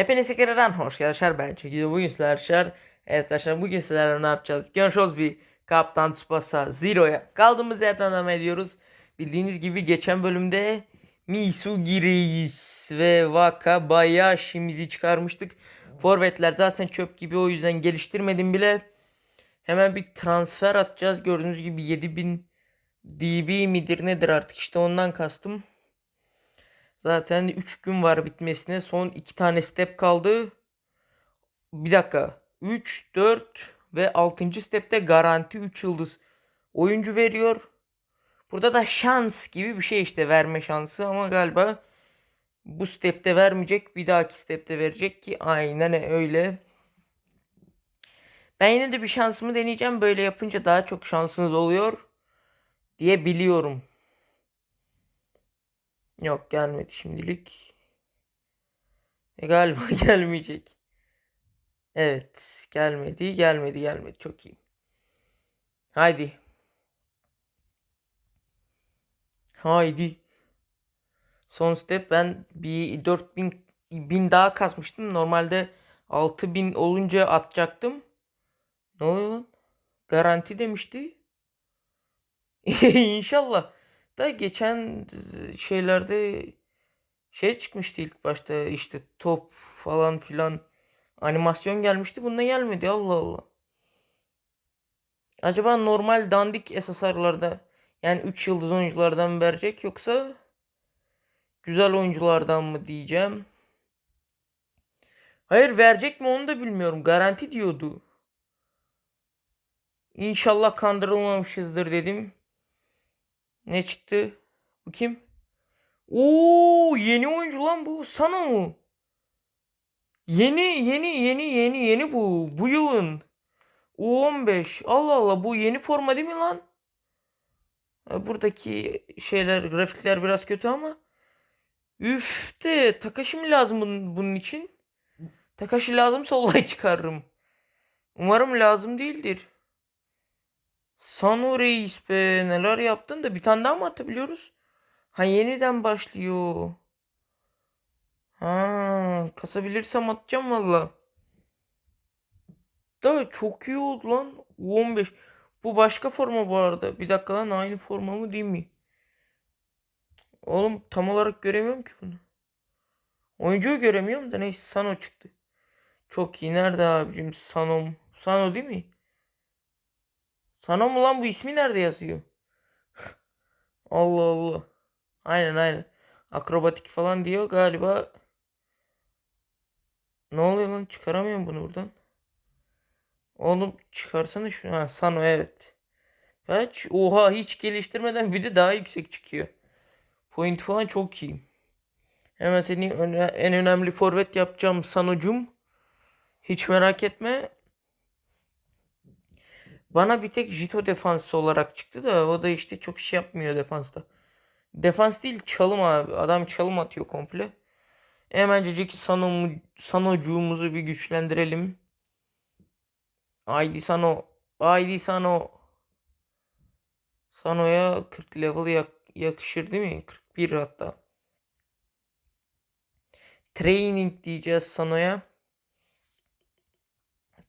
Hepinize tekrardan hoş geldiniz. Ben Çekici. Bugün sizler arkadaşlar. Evet arkadaşlar bugün sizlerle ne yapacağız? Görüşürüz bir Kaptan Tsubasa Zero'ya. Kaldığımız yerden devam ediyoruz. Bildiğiniz gibi geçen bölümde Misugi Reis ve Wakabayashi'mizi çıkarmıştık. Forvetler zaten çöp gibi o yüzden geliştirmedim bile. Hemen bir transfer atacağız. Gördüğünüz gibi 7000 DB midir nedir artık işte ondan kastım. Zaten 3 gün var bitmesine. Son 2 tane step kaldı. Bir dakika. 3, 4 ve 6. stepte garanti 3 yıldız oyuncu veriyor. Burada da şans gibi bir şey işte verme şansı ama galiba bu stepte vermeyecek. Bir dahaki stepte verecek ki aynen öyle. Ben yine de bir şansımı deneyeceğim. Böyle yapınca daha çok şansınız oluyor diye biliyorum. Yok gelmedi şimdilik. E, galiba gelmeyecek. Evet gelmedi gelmedi gelmedi çok iyi. Haydi. Haydi. Son step ben bir 4000 bin daha kasmıştım. Normalde 6000 olunca atacaktım. Ne oluyor lan? Garanti demişti. İnşallah. Da geçen şeylerde şey çıkmıştı ilk başta işte top falan filan animasyon gelmişti. Bunda gelmedi. Allah Allah. Acaba normal dandik SSR'larda yani 3 yıldız oyunculardan verecek yoksa güzel oyunculardan mı diyeceğim. Hayır verecek mi onu da bilmiyorum. Garanti diyordu. İnşallah kandırılmamışızdır dedim. Ne çıktı? Bu kim? Oo yeni oyuncu lan bu. Sana mı? Yeni yeni yeni yeni yeni bu. Bu yılın. U15. Allah Allah bu yeni forma değil mi lan? Buradaki şeyler grafikler biraz kötü ama. Üf de Takashi mi lazım bunun, bunun için? Takashi lazımsa olay çıkarırım. Umarım lazım değildir. Sanu Reis be neler yaptın da bir tane daha mı atabiliyoruz? Ha yeniden başlıyor. Ha kasabilirsem atacağım valla. Da çok iyi oldu lan. U15. Bu başka forma bu arada. Bir dakika lan aynı forma mı değil mi? Oğlum tam olarak göremiyorum ki bunu. Oyuncuyu göremiyorum da neyse Sano çıktı. Çok iyi. Nerede abicim Sano? Sano değil mi? Sano mu lan bu ismi nerede yazıyor? Allah Allah. Aynen aynen. Akrobatik falan diyor galiba. Ne oluyor lan? Çıkaramıyorum bunu buradan. Oğlum çıkarsana şunu. Ha Sano evet. Kaç? Oha hiç geliştirmeden bir de daha yüksek çıkıyor. Point falan çok iyi. Hemen seni öne- en önemli forvet yapacağım Sano'cum. Hiç merak etme. Bana bir tek Jito defansı olarak çıktı da o da işte çok şey yapmıyor defansta. Defans değil çalım abi. Adam çalım atıyor komple. Hemencecik Sano, Sanocuğumuzu bir güçlendirelim. Haydi Sano. Haydi Sano. Sano'ya 40 level yak- yakışır değil mi? 41 hatta. Training diyeceğiz Sano'ya.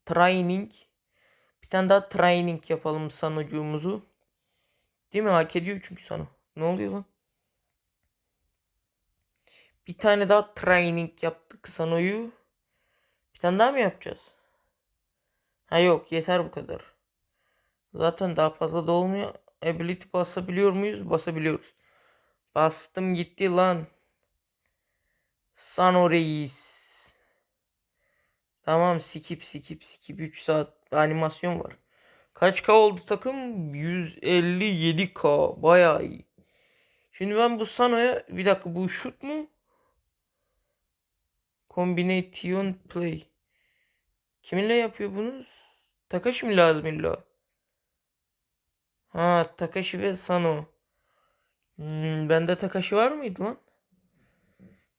Training. Tane daha training yapalım Sanocuğumuzu. Değil mi? Hak ediyor çünkü Sano. Ne oluyor lan? Bir tane daha training yaptık Sano'yu. Bir tane daha mı yapacağız? Ha yok yeter bu kadar. Zaten daha fazla da olmuyor. Ability basabiliyor muyuz? Basabiliyoruz. Bastım gitti lan. Sano reis. Tamam skip skip skip 3 saat animasyon var. Kaç K oldu takım? 157K. Bayağı iyi. Şimdi ben bu Sano'ya bir dakika bu şut mu? Combination play. Kiminle yapıyor bunu? Takashi mi lazım illa? Ha Takashi ve Sano. Hmm, bende Takashi var mıydı lan?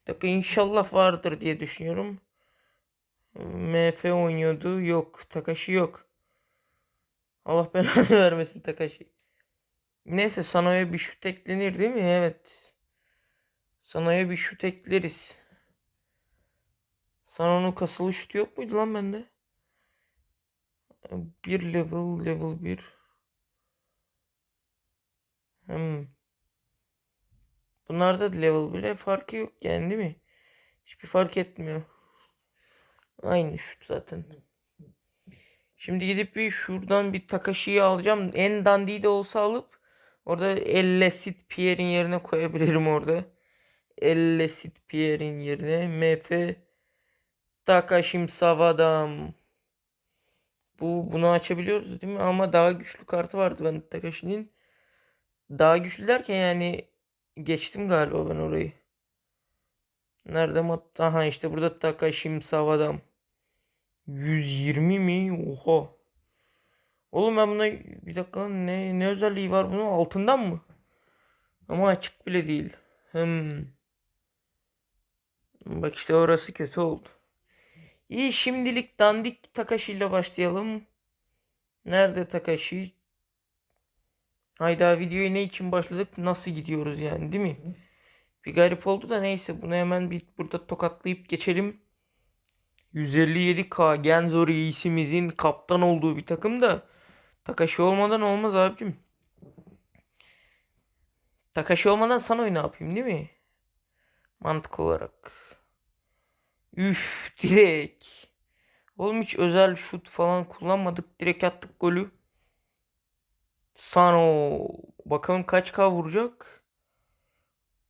Bir dakika inşallah vardır diye düşünüyorum. MF oynuyordu. Yok. Takashi yok. Allah belanı vermesin Takashi. Neyse Sano'ya bir şut eklenir değil mi? Evet. Sano'ya bir şut ekleriz. Sano'nun kasılı şutu yok muydu lan bende? Bir level level bir. Hmm. Bunlarda da level bile farkı yok yani değil mi? Hiçbir fark etmiyor. Aynı şut zaten. Şimdi gidip bir şuradan bir Takashi'yi alacağım. En dandiyi de olsa alıp orada Elle Sid Pierre'in yerine koyabilirim orada. Elle Sid Pierre'in yerine MF Takashim Savadam. Bu bunu açabiliyoruz değil mi? Ama daha güçlü kartı vardı ben Takashi'nin. Daha güçlü derken yani geçtim galiba ben orayı. Nerede mat? Aha işte burada Takashim Savadam. 120 mi? Oha. Oğlum ben buna bir dakika ne ne özelliği var bunun altından mı? Ama açık bile değil. Hmm. Bak işte orası kötü oldu. İyi şimdilik dandik Takashi ile başlayalım. Nerede Takashi? Hayda videoya ne için başladık? Nasıl gidiyoruz yani değil mi? Bir garip oldu da neyse bunu hemen bir burada tokatlayıp geçelim. 157K Genzo reisimizin kaptan olduğu bir takım da Takashi olmadan olmaz abicim. Takashi olmadan Sano'yu ne yapayım değil mi? Mantık olarak. Üf direkt. Oğlum hiç özel şut falan kullanmadık. Direkt attık golü. Sano. Bakalım kaç K vuracak?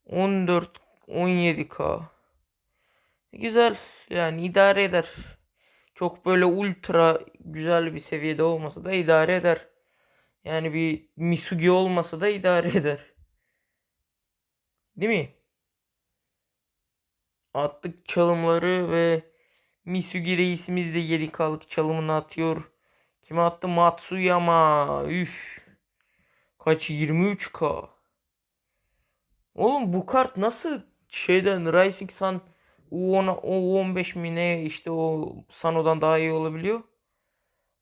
14 17K. Güzel. Yani idare eder. Çok böyle ultra güzel bir seviyede olmasa da idare eder. Yani bir Misugi olmasa da idare eder. Değil mi? Attık çalımları ve Misugi reisimiz de 7K'lık çalımını atıyor. Kime attı? Matsuyama. Üf. Kaç? 23K. Oğlum bu kart nasıl şeyden Rising Sun U10, U15 mi ne işte o Sano'dan daha iyi olabiliyor.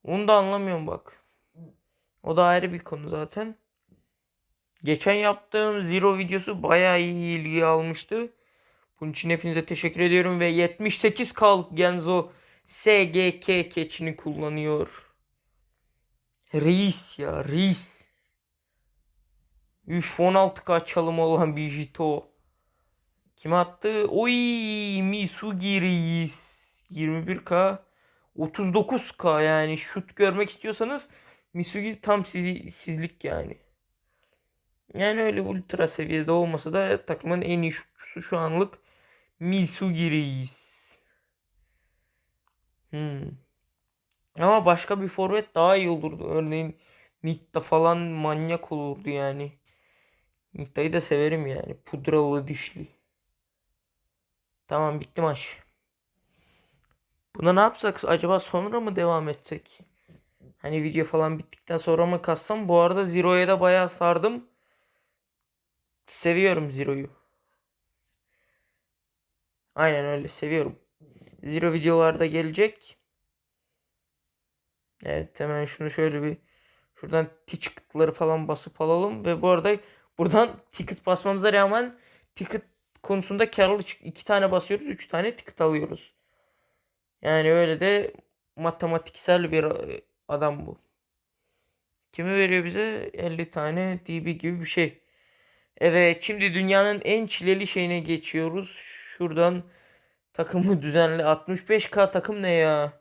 Onu da anlamıyorum bak. O da ayrı bir konu zaten. Geçen yaptığım Zero videosu bayağı iyi ilgi almıştı. Bunun için hepinize teşekkür ediyorum ve 78 kalk Genzo SGK keçini kullanıyor. Reis ya reis. Üf 16k çalımı olan bir Jito. Kim attı? Oy Misugi reis. 21k. 39k yani şut görmek istiyorsanız Misugi tam sizi, sizlik yani. Yani öyle ultra seviyede olmasa da takımın en iyi şutçusu şu anlık Misugi reis. Hmm. Ama başka bir forvet daha iyi olurdu. Örneğin Nitta falan manyak olurdu yani. Nitta'yı da severim yani. Pudralı dişli. Tamam bitti maç. Buna ne yapsak acaba sonra mı devam etsek? Hani video falan bittikten sonra mı kassam? Bu arada Zero'ya da bayağı sardım. Seviyorum Zero'yu. Aynen öyle seviyorum. Zero videolarda gelecek. Evet hemen şunu şöyle bir şuradan ticket'ları falan basıp alalım ve bu arada buradan ticket basmamıza rağmen ticket konusunda karlı iki tane basıyoruz, üç tane ticket alıyoruz. Yani öyle de matematiksel bir e, adam bu. Kimi veriyor bize? 50 tane DB gibi bir şey. Evet şimdi dünyanın en çileli şeyine geçiyoruz. Şuradan takımı düzenle. 65k takım ne ya?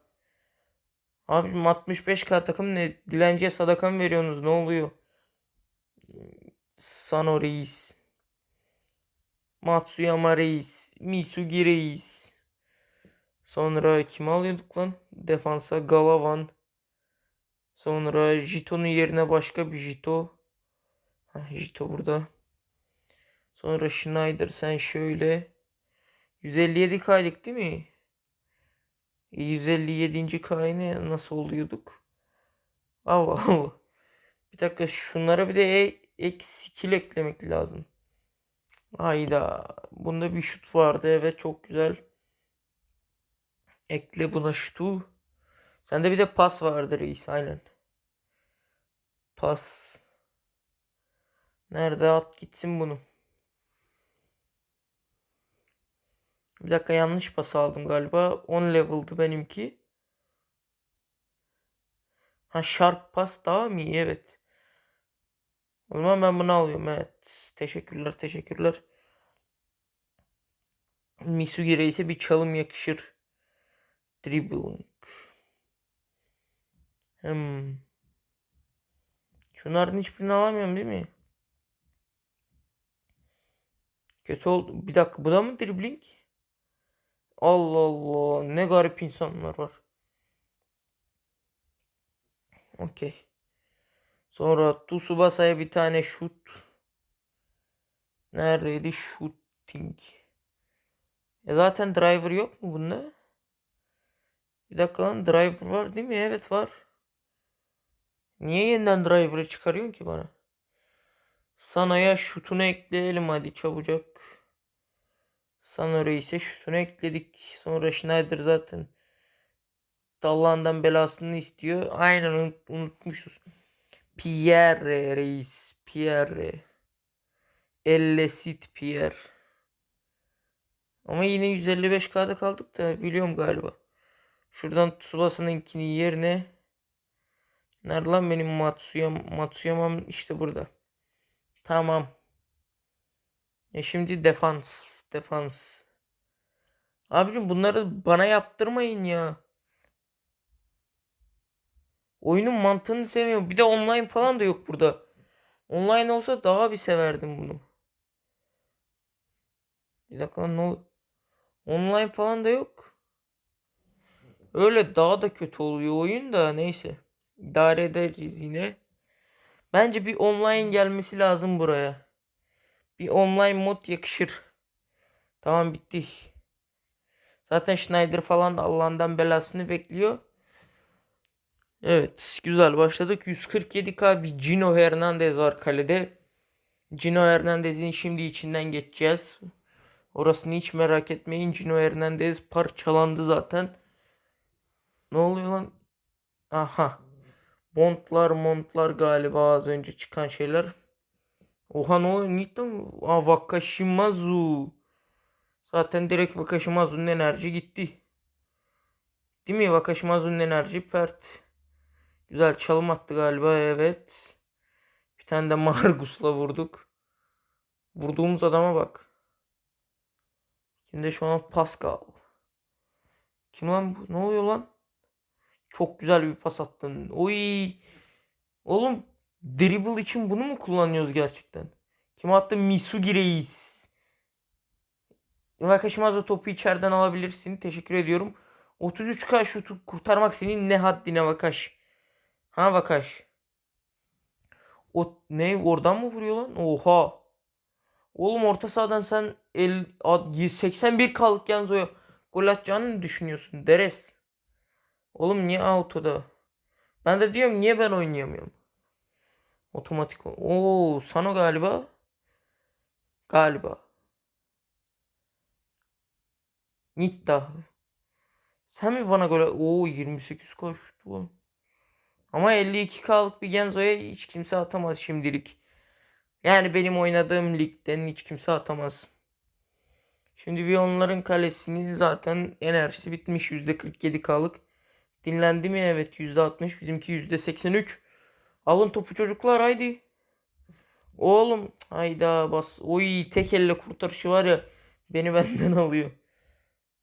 Abim 65k takım ne? Dilenciye sadaka mı veriyorsunuz? Ne oluyor? Sano Reis. Matsuyama Reis. Misugi Reis. Sonra kim alıyorduk lan? Defansa Galavan. Sonra Jito'nun yerine başka bir Jito. Heh, Jito burada. Sonra Schneider sen şöyle. 157 kaydık değil mi? 157. kayne nasıl oluyorduk? Allah Allah. Bir dakika şunlara bir de e ek skill eklemek lazım. Hayda. Bunda bir şut vardı. Evet çok güzel. Ekle buna şutu. Sende bir de pas vardı reis. Aynen. Pas. Nerede at gitsin bunu. Bir dakika yanlış pas aldım galiba. 10 level'dı benimki. Ha sharp pas daha mı iyi? Evet. O zaman ben bunu alıyorum. Evet. Teşekkürler teşekkürler. Misugi'ye ise bir çalım yakışır. Dribbling. Hmm. Şunlardan hiçbirini alamıyorum değil mi? Kötü oldu. Bir dakika bu da mı dribbling? Allah Allah ne garip insanlar var. Okey. Sonra Tsubasa'ya bir tane şut. Neredeydi? Shooting. Ya zaten driver yok mu bunda? Bir dakika lan driver var değil mi? Evet var. Niye yeniden driver'ı çıkarıyorsun ki bana? Sana'ya şutunu ekleyelim hadi çabucak. Sana ise şutunu ekledik. Sonra Schneider zaten Dallan'dan belasını istiyor. Aynen unut, unutmuşuz. Pierre reis. Pierre. Ellesit Pierre. Ama yine 155k'da kaldık da biliyorum galiba. Şuradan Tsubasa'nınkini yerine Nerede lan benim Matsuyama? Matsuyama'm işte burada. Tamam. Ya şimdi defans. Defans. Abicim bunları bana yaptırmayın ya. Oyunun mantığını sevmiyorum. Bir de online falan da yok burada. Online olsa daha bir severdim bunu. Bir dakika ol- Online falan da yok. Öyle daha da kötü oluyor oyun da neyse. İdare ederiz yine. Bence bir online gelmesi lazım buraya. Bir online mod yakışır. Tamam bitti. Zaten Schneider falan da Allah'ından belasını bekliyor. Evet güzel başladık. 147k bir Gino Hernandez var kalede. Gino Hernandez'in şimdi içinden geçeceğiz. Orasını hiç merak etmeyin. Gino Hernandez parçalandı zaten. Ne oluyor lan? Aha. Montlar montlar galiba az önce çıkan şeyler. Oha ne oluyor? Nitten? Aa Wakashimazu. Zaten direkt Wakashimazu'nun enerji gitti. Değil mi? Wakashimazu'nun enerji pert. Güzel çalım attı galiba evet. Bir tane de Margus'la vurduk. Vurduğumuz adama bak. Kimde şu an Pascal. Kim lan bu? Ne oluyor lan? Çok güzel bir pas attın. Oy. Oğlum dribble için bunu mu kullanıyoruz gerçekten? Kim attı? Misugi Reis. Vakashimazu topu içeriden alabilirsin. Teşekkür ediyorum. 33k şutu kurtarmak senin ne haddine Vakaş. Ha Vakaş. O ne oradan mı vuruyor lan? Oha. Oğlum orta sahadan sen el, 81 kalık Genzo'ya gol atacağını mı düşünüyorsun? Deres. Oğlum niye autoda? Ben de diyorum niye ben oynayamıyorum? Otomatik. Oo, Sano galiba. Galiba. Nitta. Sen mi bana göre o 28 koştu. Ama 52K'lık bir Genzo'ya hiç kimse atamaz şimdilik. Yani benim oynadığım ligden hiç kimse atamaz. Şimdi bir onların kalesinin zaten enerjisi bitmiş %47K'lık. Dinlendi mi? Evet %60. Bizimki %83. Alın topu çocuklar haydi. Oğlum hayda bas. Oy tek elle kurtarışı var ya beni benden alıyor.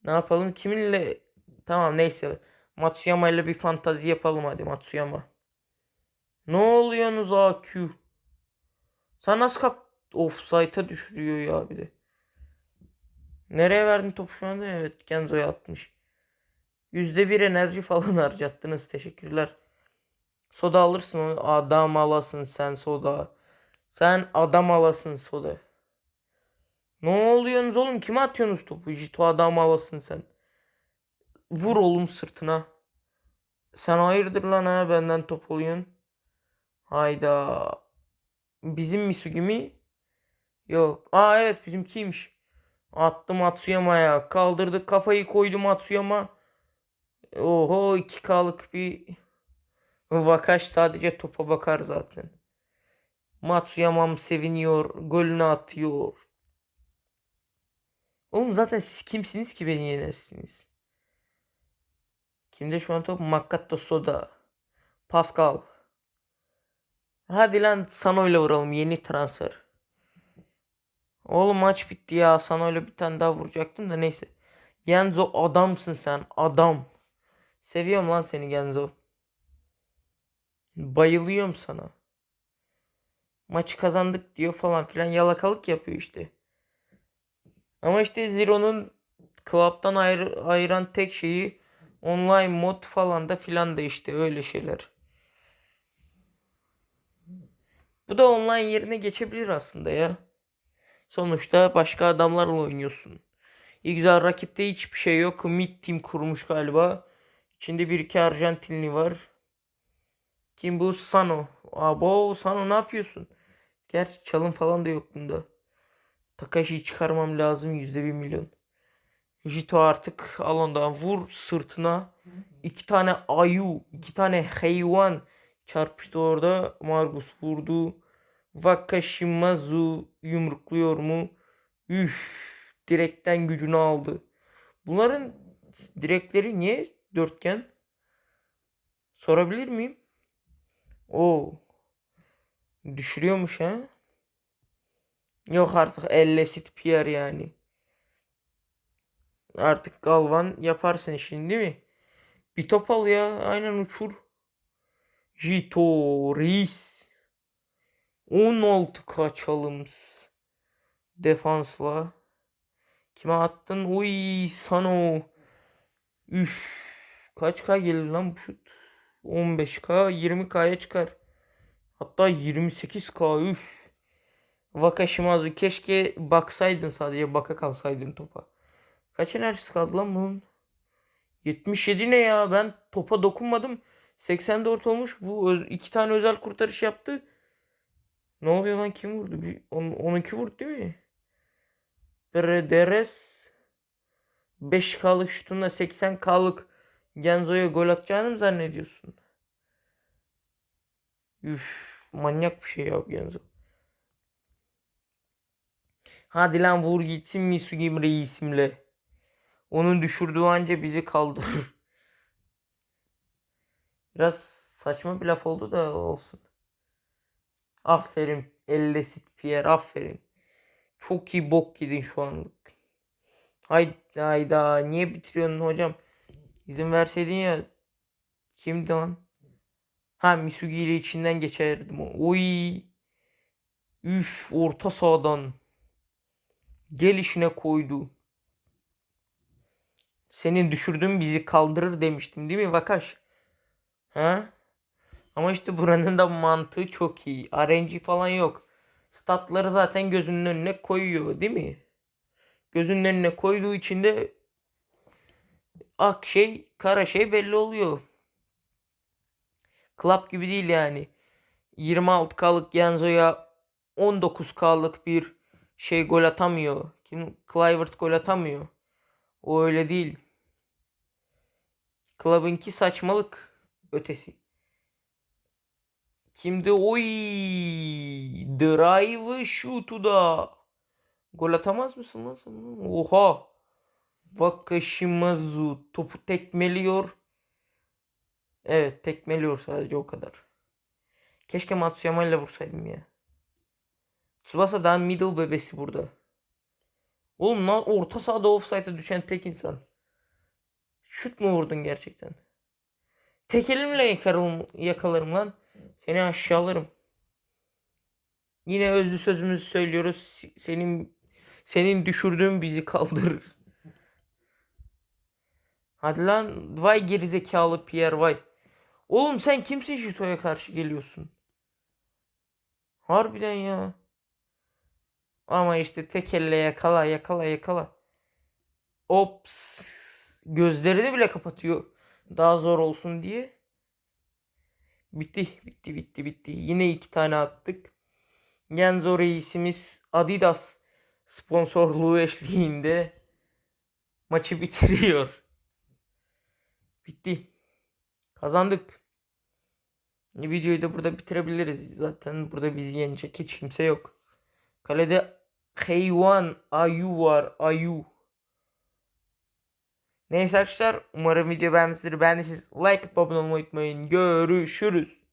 Ne yapalım? Kiminle? Tamam neyse. Matsuyama ile bir fantazi yapalım hadi Matsuyama. Ne oluyorsunuz AQ? Sen nasıl kap... Offside'a düşürüyor ya bir de. Nereye verdin topu şu anda? Evet Genzo'ya atmış. %1 enerji falan harcattınız. Teşekkürler. Soda alırsın. Adam alasın sen soda. Sen adam alasın soda. Ne oluyorsunuz oğlum? Kime atıyorsunuz topu? Jito adam alasın sen. Vur oğlum sırtına. Sen hayırdır lan ha benden top oluyorsun. Hayda. Bizim Misugi mi? Yok. Aa evet bizimkiymiş. Attım Matsuyama'ya. Kaldırdık kafayı koydum Matsuyama. Oho 2K'lık bir Vakaş sadece topa bakar zaten. Matsuyama'm seviniyor. Golünü atıyor. Oğlum zaten siz kimsiniz ki beni yenersiniz? Kimde şu an top? Makato Soda. Pascal. Hadi lan Sano'yla vuralım yeni transfer. Oğlum maç bitti ya. Sano'yla bir tane daha vuracaktım da neyse. Genzo adamsın sen. Adam. Seviyorum lan seni Genzo. Bayılıyorum sana. Maçı kazandık diyor falan filan yalakalık yapıyor işte. Ama işte Zero'nun Club'dan ayrı, ayıran tek şeyi online mod falan da filan da işte öyle şeyler. Bu da online yerine geçebilir aslında ya. Sonuçta başka adamlarla oynuyorsun. Güzel rakipte hiçbir şey yok. Mid team kurmuş galiba. İçinde bir iki Arjantinli var. Kim bu? Sano. Abo Sano ne yapıyorsun? Gerçi çalım falan da yok bunda. Takashi'yi çıkarmam lazım yüzde bir milyon. Jito artık al ondan vur sırtına. iki tane ayu, iki tane hayvan çarpıştı orada. Margus vurdu. Wakashimazu yumrukluyor mu? Üf, direkten gücünü aldı. Bunların direkleri niye dörtgen? Sorabilir miyim? Oo. Düşürüyormuş ha. Yok artık ellesit Pierre yani. Artık Galvan yaparsın şimdi değil mi? Bir top al ya. Aynen uçur. Jito Reis. 16 kaçalım. Defansla. Kime attın? Uy Sano. Üf. Kaç K gelir lan bu şut? 15K 20K'ya çıkar. Hatta 28K üf. Wakashimazu keşke baksaydın sadece baka kalsaydın topa. Kaç enerjisi kaldı lan bunun? 77 ne ya ben topa dokunmadım. 84 olmuş bu öz- iki tane özel kurtarış yaptı. Ne oluyor lan kim vurdu? Bir, on, 12 vurdu değil mi? Dredes 5K'lık şutunda 80K'lık Genzo'ya gol atacağını mı zannediyorsun? Üf, manyak bir şey ya Genzo. Hadi lan vur gitsin Misugi reisimle. Onun düşürdüğü anca bizi kaldırır. Biraz saçma bir laf oldu da olsun. Aferin Ellesit Pierre aferin. Çok iyi bok yedin şu anlık. Hayda hayda niye bitiriyorsun hocam? İzin verseydin ya. Kimdi lan? Ha Misugi ile içinden geçerdim. Oy. Üf orta sahadan. Gelişine koydu. Senin düşürdüğün bizi kaldırır demiştim değil mi Vakaş? Ha? Ama işte buranın da mantığı çok iyi. RNG falan yok. Statları zaten gözünün önüne koyuyor değil mi? Gözünün önüne koyduğu için de ak şey kara şey belli oluyor. Club gibi değil yani. 26K'lık Genzo'ya 19K'lık bir şey gol atamıyor. Kim Clivert gol atamıyor. O öyle değil. Club'ınki saçmalık ötesi. Kimdi? Oy! Drive şutu da. Gol atamaz mısın lan sen? Oha! Wakashimazu topu tekmeliyor. Evet tekmeliyor sadece o kadar. Keşke Matsuyama ile vursaydım ya. Tsubasa daha middle bebesi burada. Oğlum lan orta sahada offside'a düşen tek insan. Şut mu vurdun gerçekten? Tek elimle yakarım, yakalarım lan. Seni aşağılarım. Yine özlü sözümüzü söylüyoruz. Senin senin düşürdüğün bizi kaldırır. Hadi lan vay gerizekalı Pierre vay. Oğlum sen kimsin Jito'ya karşı geliyorsun? Harbiden ya. Ama işte tek elle yakala yakala yakala. Ops. Gözlerini bile kapatıyor. Daha zor olsun diye. Bitti bitti bitti bitti. Yine iki tane attık. Genzo reisimiz Adidas sponsorluğu eşliğinde maçı bitiriyor. Bitti. Kazandık. Videoyu da burada bitirebiliriz. Zaten burada bizi yenecek hiç kimse yok. Kalede Heyvan Ayu var. Ayu. Neyse arkadaşlar umarım video beğenmişsinizdir. Beğendiyseniz like abone olmayı unutmayın. Görüşürüz.